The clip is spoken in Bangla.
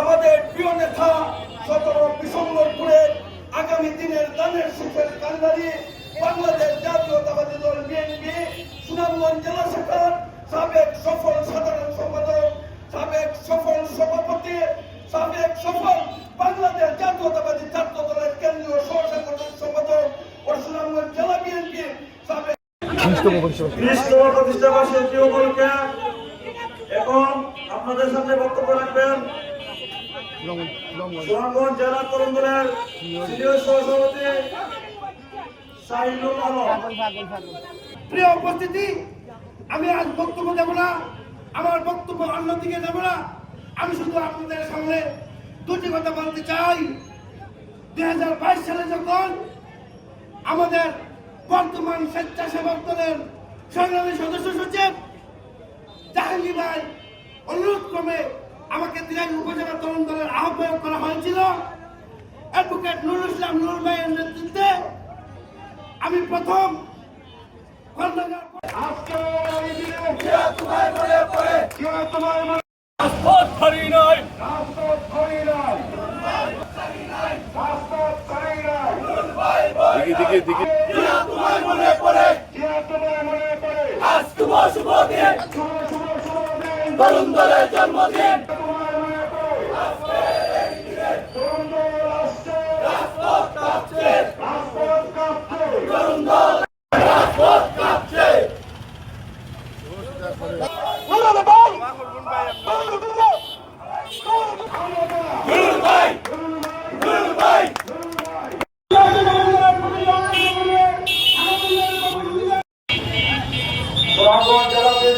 আমাদের প্রিয় নেতা সতেরো বিসম্বরপুরের আগামী দিনের দানের সুখের কান্দারি দল বিএনপি সুনামগঞ্জ জেলা সফল সাধারণ সম্পাদক সাবেক সফল সভাপতি সাবেক সফল বাংলাদেশ জাতীয়তাবাদী ছাত্র দলের কেন্দ্রীয় সহ সংগঠন সাবেক প্রতিষ্ঠা বার্ষিক উপলক্ষে এখন আপনাদের সামনে বক্তব্য রাখবেন। সুনামগঞ্জ জেলা তরুণ দলের সিনিয়র সহসভাপতি শাহিনুল আলম। প্রিয় উপস্থিতি আমি আজ বক্তব্য দেব না। আমার বক্তব্য অন্যদিকে দেব না। আমি শুধু আপনাদের সামনে দুটি কথা বলতে চাই। দুই হাজার বাইশ সালে যখন আমাদের বর্তমান স্বেচ্ছাসেবক দলের সংগ্রামী সদস্য সচিব জাহাঙ্গীর ভাই অনুরোধ ক্রমে আমাকে দিনাজ উপজেলা তরুণ দলের আহ্বায়ক করা হয়েছিল। অ্যাডভোকেট নুরুল ইসলাম নুর ভাইয়ের নেতৃত্বে আমি প্রথম খন্দকার রাজপথ ছাড়ি নাই দিকে দিকে দিকে আজ শুভ শুভ দিন তরুণ দলের জন্মদিন রাজপথ কাঁপছে তরুণ দল রাজপথ কাঁপছে নুরুল ভাই নুরুল ভাই